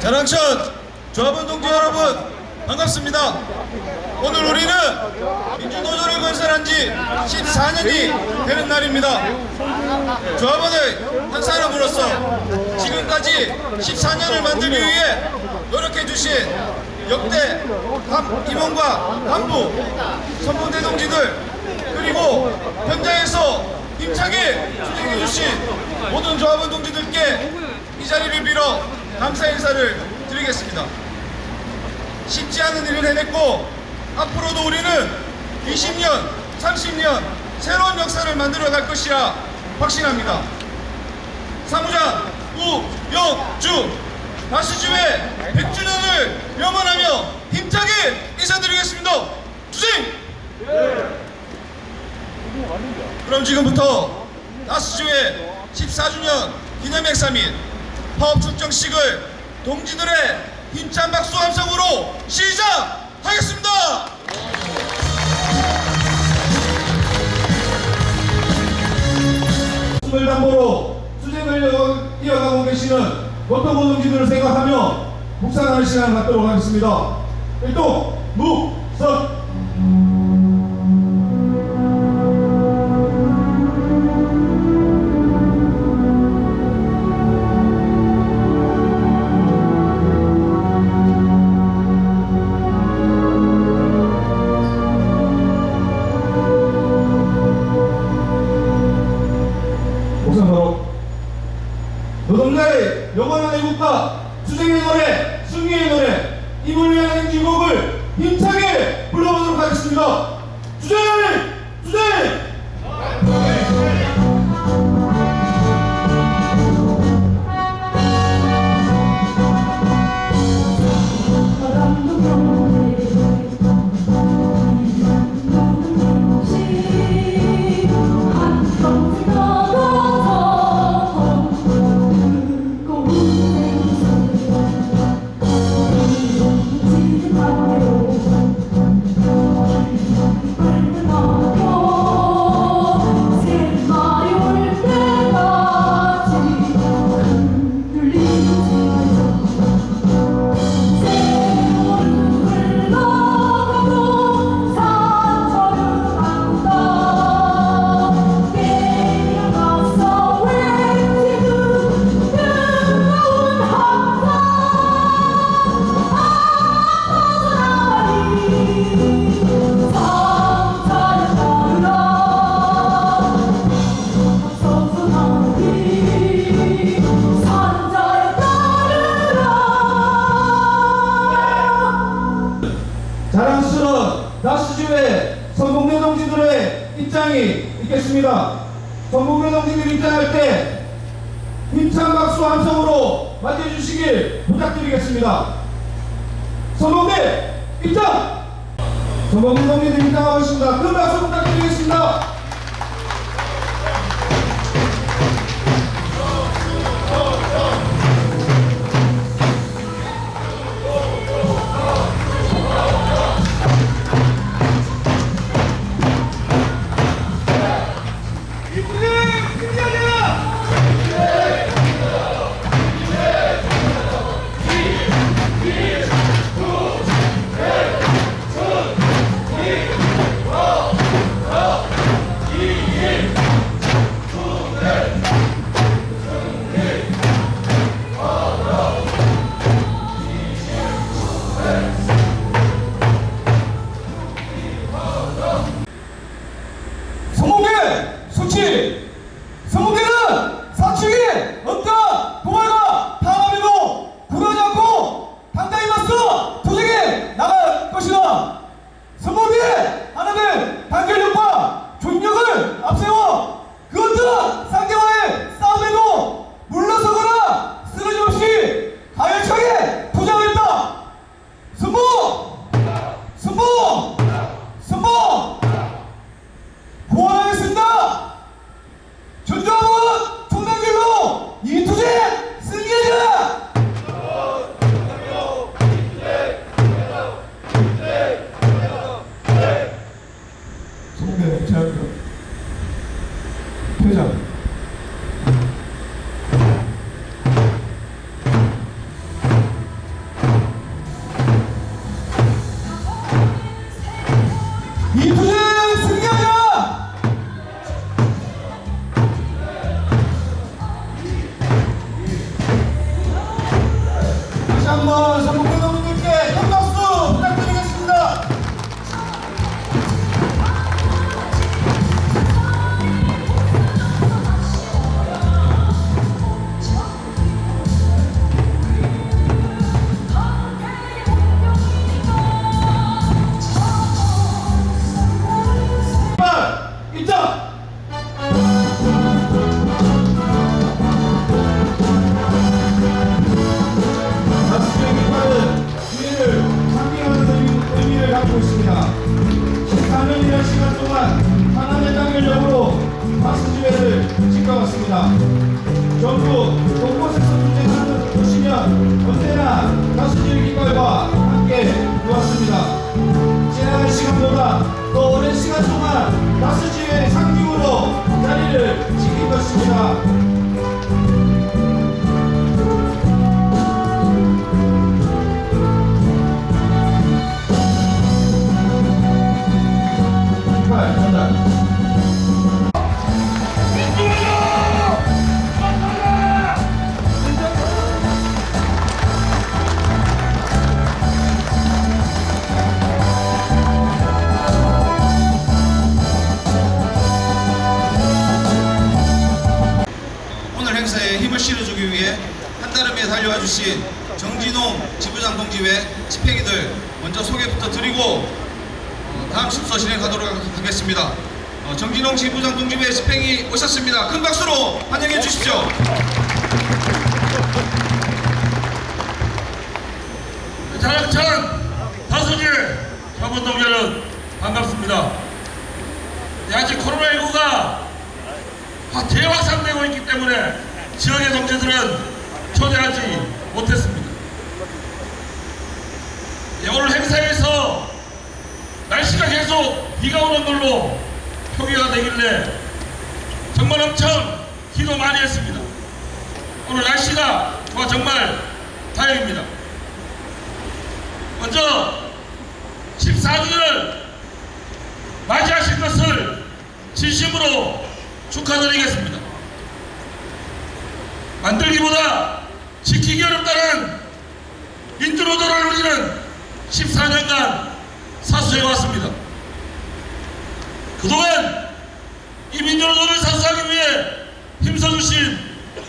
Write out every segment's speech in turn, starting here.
자랑천 조합원 동지 여러분 반갑습니다. 오늘 우리는 민주노조를 건설한 지 14년이 되는 날입니다. 조합원의 한 사람으로서 지금까지 14년을 만들기 위해 노력해 주신 역대 감, 임원과 간부, 선봉대 동지들 그리고 현장에서 힘차게 수행해 주신 모든 조합원 동지들께 이 자리를 빌어 감사 인사를 드리겠습니다. 쉽지 않은 일을 해냈고 앞으로도 우리는 20년, 30년 새로운 역사를 만들어 갈 것이라 확신합니다. 사무장 우영주 다시주의 100주년을 염원하며 힘차게 인사드리겠습니다. 주생! 그럼 지금부터 다스주의 14주년 기념 행사 및 파업 출정식을 동지들의 힘찬 박수 함성으로 시작하겠습니다. 숨을 담보로 이어- 이어가고 계시는 고통고 동지들을 생각하며 묵상하는 시간을 갖도록 하겠습니다. 일동 묵선 자랑스러운 나스주의 선봉대 동지들의 입장이 있겠습니다. 선봉대 동지들 입장할 때 힘찬 박수 함성으로 맞이해주시길 부탁드리겠습니다. 선봉대 입장! 선봉대 동지들 입장하고 있습니다. 큰 박수 부탁드리겠습니다. 六六。ってるじゃ 위해 한달음에 달려와 주신 정진홍 지부장 동지회 집행이들 먼저 소개부터 드리고 어, 다음 순서 진행하도록 하겠습니다. 어, 정진홍 지부장 동지회 집행이 오셨습니다. 큰 박수로 환영해 주십시오. 자랑천 다수지 협원동 여러분 반갑습니다. 네, 아직 코로나19가 대확산되고 있기 때문에 지역의 동지들은 초대하지 못했습니다. 네, 오늘 행사에서 날씨가 계속 비가 오는 걸로 표기가 되길래 정말 엄청 기도 많이 했습니다. 오늘 날씨가 좋아 정말 다행입니다. 먼저 14주년을 맞이하신 것을 진심으로 축하드리겠습니다. 만들기보다 지키기 어렵다는 민주노조를 우리는 14년간 사수해왔습니다. 그동안 이 민주노조를 사수하기 위해 힘써주신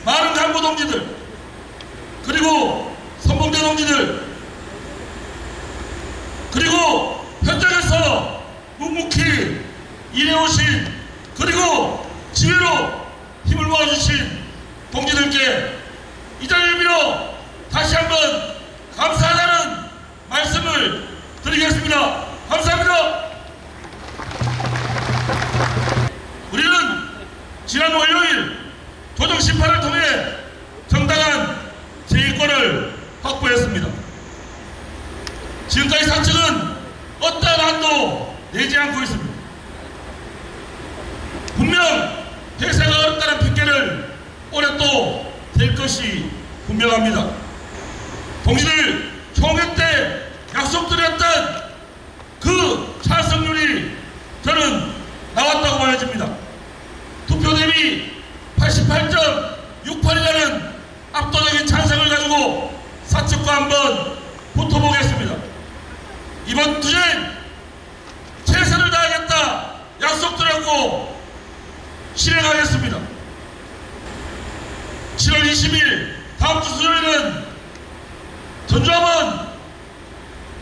많은 간부 동지들 그리고 선봉대 동지들 그리고 현장에서 묵묵히 일해오신 그리고 지혜로 힘을 모아주신 동지들께 이 자리를 빌어 다시 한번 감사하다는 말씀을 드리겠습니다. 감사합니다. 우리는 지난 월요일 조정 심판을 통해 정당한 제의권을 확보했습니다. 지금까지 사측은 어떠한 한도 내지 않고 있습니다. 분명 대세가 어렵다는 핑계를 올해 또 될 것이 분명합니다. 동지들 총회 때 약속드렸던 그 찬성률이 저는 나왔다고 보여집니다. 투표 대비 88.68이라는 압도적인 찬성을 가지고 사측과 한번 붙어보겠습니다. 이번 투쟁 최선을 다하겠다 약속드렸고 실행하겠습니다. 7월 20일 다음 주 수요일은 전주함은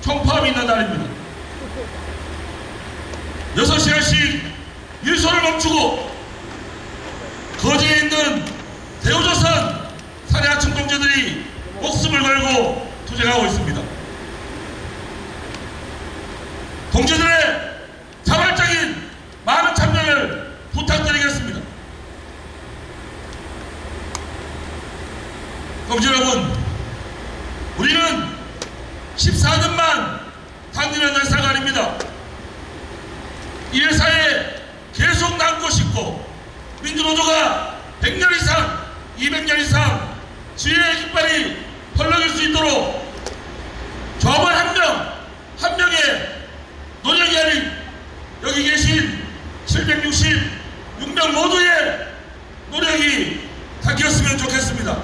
총파업이 있는 날입니다. 6시간씩 일소를 멈추고 거제에 있는 대우조선 사내하청 동지들이 목숨을 걸고 투쟁하고 있습니다. 동지들의 자발적인 많은 참여를 부탁드리겠습니다. 동지 여러분, 우리는 14년만 단일한 회사가 아닙니다. 이 회사에 계속 남고 싶고 민주노조가 100년 이상, 200년 이상 지혜의 깃발이 펄럭일 수 있도록 조합원 한 명, 한 명의 노력이 아닌 여기 계신 766명 모두의 노력이 닦였으면 좋겠습니다.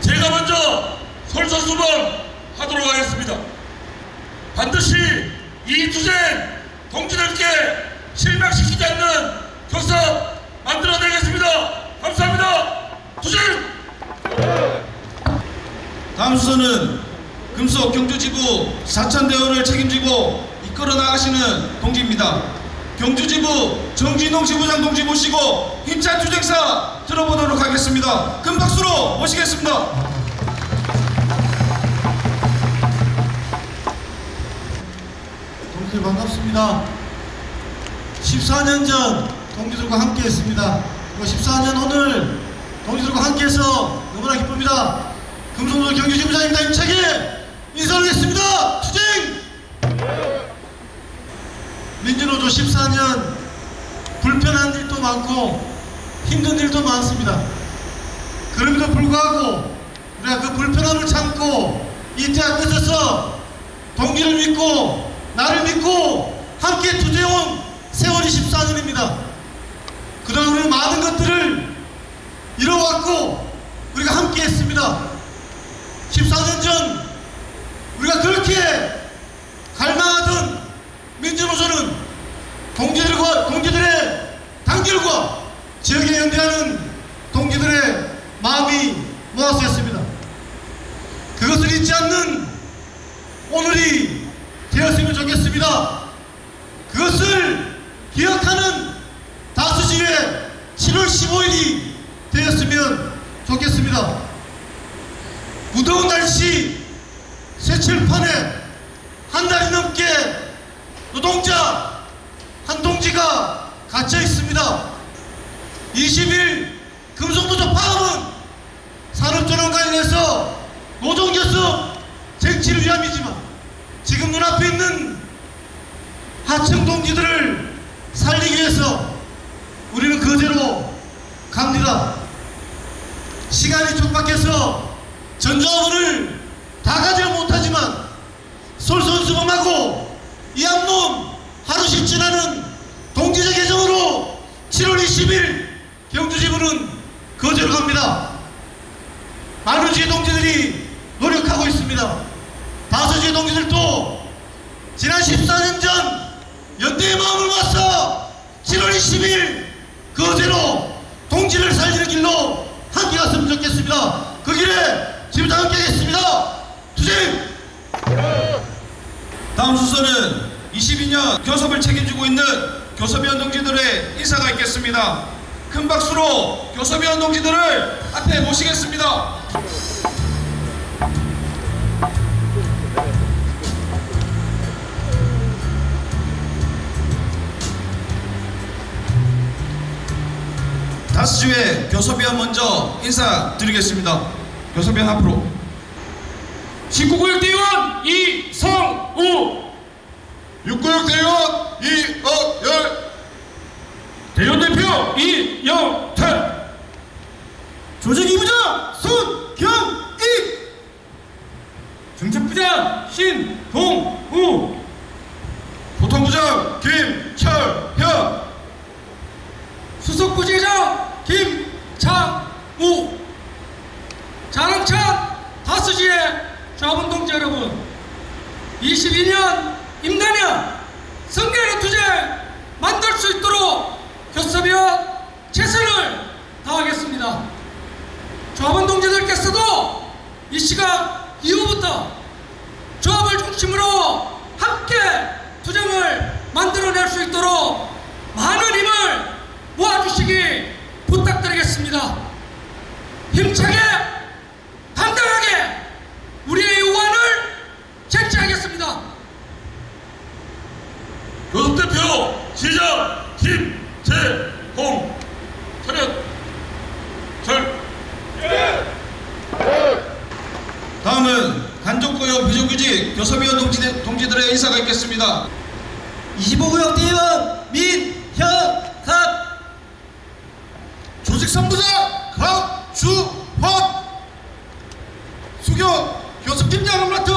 제가 먼저 솔선수범 하도록 하겠습니다. 반드시 이 투쟁 동지들께 실망시키지 않는 교섭 만들어내겠습니다. 감사합니다. 투쟁! 다음 순서는 금속 경주지부 사천대원을 책임지고 이 끌어 나가시는 동지입니다. 경주지부 정진홍 지부장 동지 모시고 힘찬 투쟁사 들어보도록 하겠습니다. 큰 박수로 모시겠습니다. 동지들 반갑습니다. 14년 전 동지들과 함께 했습니다. 그리고 14년 오늘 동지들과 함께 해서 너무나 기쁩니다. 금속노 경기지부장입니다. 임차게 인사하겠습니다. 투쟁! 민주노조 14년 불편한 일도 많고 힘든 일도 많습니다. 그럼에도 불구하고 우리가 그 불편함을 참고 이 태양 끝에서 동기를 믿고 나를 믿고 함께 투쟁온 세월이 14년입니다. 그동안 우리는 많은 것들을 이뤄왔고 우리가 함께 했습니다. 14년 전 우리가 그렇게 갈망하던 민주노조는 동지들과 동지들의 단결과 지역에 연대하는 동지들의 마음이 모았었습니다. 그것을 잊지 않는 오늘이 되었으면 좋겠습니다. 그것을 기억하는 다수지의 7월 15일이 되었으면 좋겠습니다. 무더운 날씨 새칠판에 한 달이 넘게 노동자 한 동지가 갇혀 있습니다. 20일 금속노조 파업은 산업전환 관련해서 노동교섭 쟁취를 위함이지만 지금 눈앞에 있는 하층 동지들을 살리기 위해서 우리는 그대로 갑니다. 시간이 촉박해서 전조합을 다 가지 못하지만 솔선수범하고 이한몸 하루씩 지나는 동지적 개정으로 7월 20일 경주지부는 거제로 갑니다. 많은 주의 동지들이 노력하고 있습니다. 다섯 주의 동지들도 지난 14년 전 연대의 마음을 모아서 7월 20일 거제로 동지를 살리는 길로 함께 갔으면 좋겠습니다. 그 길에 지부장 함께 하겠습니다. 투쟁! 다음 순서는 22년 교섭을 책임지고 있는 교섭위원 동지들의 인사가 있겠습니다. 큰 박수로 교섭위원 동지들을 앞에 모시겠습니다. 다섯 주의 교섭위원 먼저 인사드리겠습니다. 교섭위원 앞으로. 19구역 대의원 이성우 육구역 대원 이어열. 대의원 대표 이영태. 조직이부장 손경익! 정책부장 신동우. 보통부장 김철현. 수석부지장 김창우. 자랑찬 다수지의 좌분동지 여러분 22년 임나년 성계의 투쟁 만들 수 있도록 교섭위원 최선을 다하겠습니다 좌분동지들께서도 이 시간 이후부터 조합을 중심으로 함께 투쟁을 만들어낼 수 있도록 많은 힘을 모아주시기 부탁드리겠습니다. 힘차게 당당하게 우리의 우환을 쟁취하겠습니다. 교섭대표 시장 김재홍 차렷. 절. 다음은 간접고용 비정규직 교섭위원 동지, 동지들의 인사가 있겠습니다. 25구역 대의원 민현갑 조직선부장 강주헌 수경 교섭팀장을 맡은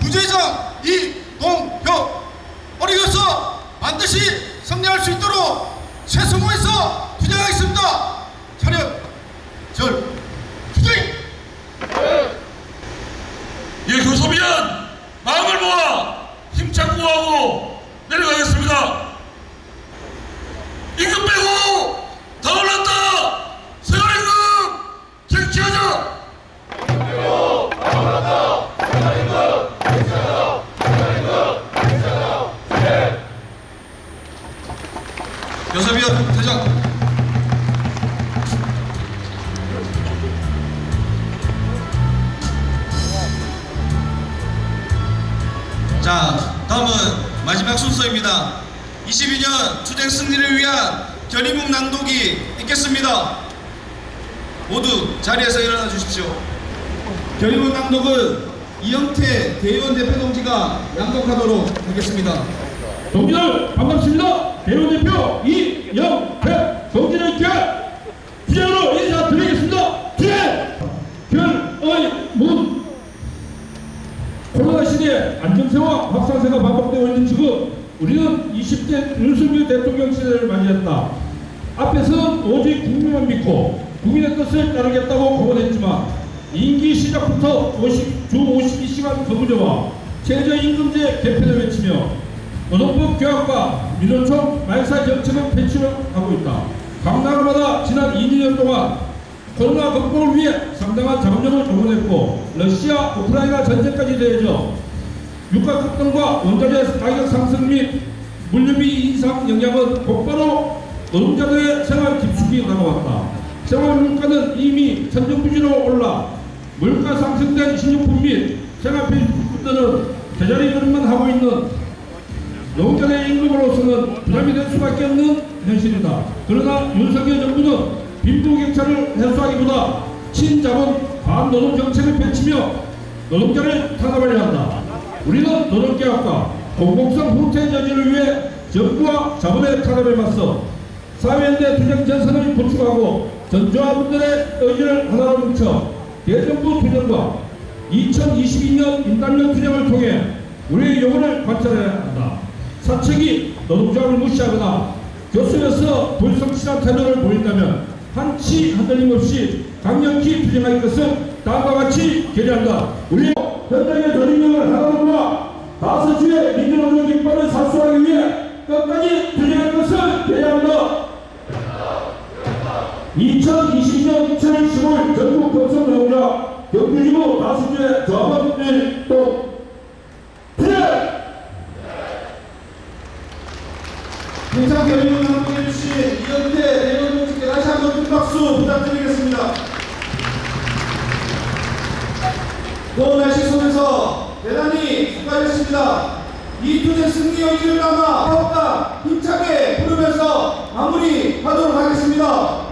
부재장 이동혁 어리겨서 반드시 승리할 수 있도록 최선호해서 투쟁하겠습니다 차렷 절 투쟁 예, 교섭위원 마음을 모아 힘찬 구하고 내려가겠습니다. 승리를 위한 견인문 낭독이 있겠습니다. 모두 자리에서 일어나 주십시오. 견인문 낭독은 이영태 대의원 대표 동지가 낭독하도록 하겠습니다. 동지들 반갑습니다. 대원대표 이영태 동지들께 비전으로 인사드리겠습니다. 주의 결의 문 코로나 시대 안정세와 확산세가 반복되고 있는 지금 우리는 20대 윤석열 대통령 시대를 맞이했다. 앞에서는 오직 국민만 믿고 국민의 뜻을 따르겠다고 공언했지만 임기 시작부터 50, 주 52시간 근무제와 최저임금제 개편을 외치며 노동법 개혁과 민원총 말살 정책을 폐출하고 있다. 각 나라마다 지난 2, 2년 동안 코로나 극복을 위해 상당한 자본력을 동원했고 러시아, 우크라이나 전쟁까지 더해져 유가 급등과 원자재 가격 상승 및 물류비 인상 영향은 곧바로 노동자들의 생활 깊숙이 다가왔다. 생활 물가는 이미 천정부지로 올라 물가 상승된 식료품 및 생활필수품들은 제자리 걸음만 하고 있는 노동자의 임금으로서는 부담이 될 수밖에 없는 현실이다. 그러나 윤석열 정부는 빈부격차를 해소하기보다 친자본 반노동 정책을 펼치며 노동자를 탄압하려 한다. 우리는 노동개혁과 공공성 후퇴 저지를 위해 정부와 자본의 탄압에 맞서 사회연대 투쟁 전선을 구축하고 전조합분들의 의지를 하나로 뭉쳐 대정부 투쟁과 2022년 인단력 투쟁을 통해 우리의 영혼을 관찰해야 한다. 사책이 노동조합을 무시하거나 교수에서 불성실한 태도를 보인다면 한치 한들림 없이 강력히 투쟁할 것을 다음과 같이 결의한다. 우리 현장의 하나로 모아 다섯 주의 민주노동 깃발을 사수하기 위해 끝까지 투쟁할 것을 결의한다. 2022년 7월 15일 전국 경선노동자 경주지구 다섯 주의 조합원들 또 투쟁! 행사 결의문 낭독해주신 이현태 대의원 동지께 다시 한번 큰 박수 부탁드리겠습니다. 더운 날씨 속에서 대단히 수고하셨습니다. 이 투쟁 승리 의지를 담아 사업가 힘차게 부르면서 마무리하도록 하겠습니다.